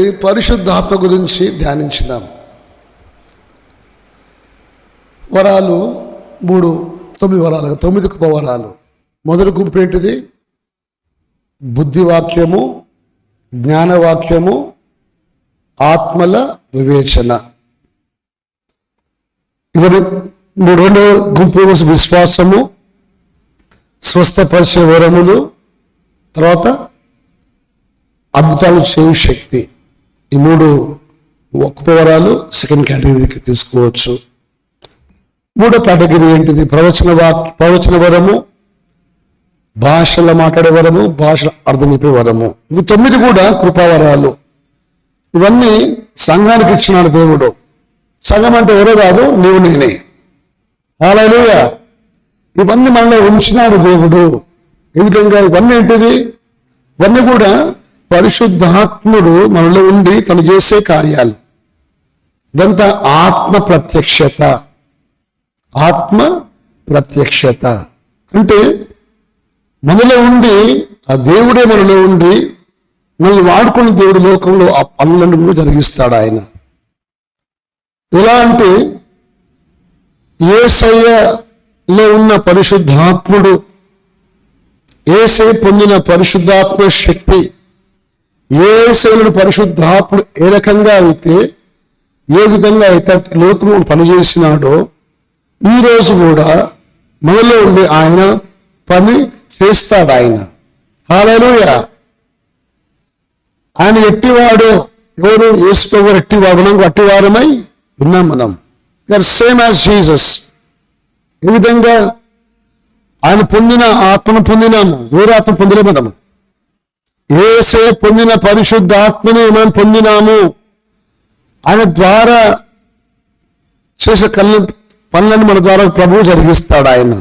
పరిశుద్ధాత్మ గురించి ధ్యానించినాం. వరాలు మూడు తొమ్మిది వరాలు తొమ్మిది గొప్ప వరాలు. మొదటి గుంపు ఏంటిది? బుద్ధివాక్యము జ్ఞానవాక్యము ఆత్మల వివేచన. ఇవన్నీ మూడు రెండో గుంపు విశ్వాసము స్వస్థపరిచే వరములు తర్వాత అద్భుతాలు చేయు శక్తి. ఈ మూడు ఉపవరాలు సెకండ్ కేటగిరీకి తీసుకోవచ్చు. మూడో కేటగిరీ ఏంటిది? ప్రవచన ప్రవచన వరము భాషల మాట్లాడే వరము భాషల అర్థం చెప్పే వరము. ఇవి తొమ్మిది కూడా కృపావరాలు. ఇవన్నీ సంఘానికి ఇచ్చినాడు దేవుడు. సంఘం అంటే ఎవరో కాదు నీవు నేనే. హాలూయ ఇవన్నీ మనలో ఉంచినాడు దేవుడు. ఈ విధంగా ఇవన్నీ ఏంటివి ఇవన్నీ కూడా పరిశుద్ధాత్ముడు మనలో ఉండి తను చేసే కార్యాలు. ఇదంతా ఆత్మ ప్రత్యక్షత. ఆత్మ ప్రత్యక్షత. అంటే మనలో ఉండి ఆ దేవుడే మనలో ఉండి మనల్ని వాడుకున్న దేవుడి లోకంలో ఆ పనులను కూడా జరిగిస్తాడు ఆయన. ఎలా అంటే ఏసయ్యలో ఉన్న పరిశుద్ధాత్ముడు ఏసై పొందిన పరిశుద్ధాత్మ శక్తి ఏసైన పరిశుద్ధాత్ముడు ఏ రకంగా అయితే ఏ విధంగా అయితే లోకము పనిచేసినాడో ఈ రోజు కూడా మనలో ఉండి ఆయన పని చేస్తాడు ఆయన. హాలూయ ఆయన ఎట్టివాడు ఎవరు? యేసుప్రభు ఎట్టివాడు? మనం అట్టివారమై ఉన్నాం మనం. సేమ్ యాజ్ జీసస్ ఈ విధంగా ఆయన పొందిన ఆత్మను పొందినాము. వేరే ఆత్మ పొందిన మనము? ఏసే పొందిన పరిశుద్ధాత్మని మనం పొందినాము ఆయన ద్వారా చేసే కళ్ళ పనులను మన ద్వారా ప్రభువు జరిగిస్తాడు ఆయన.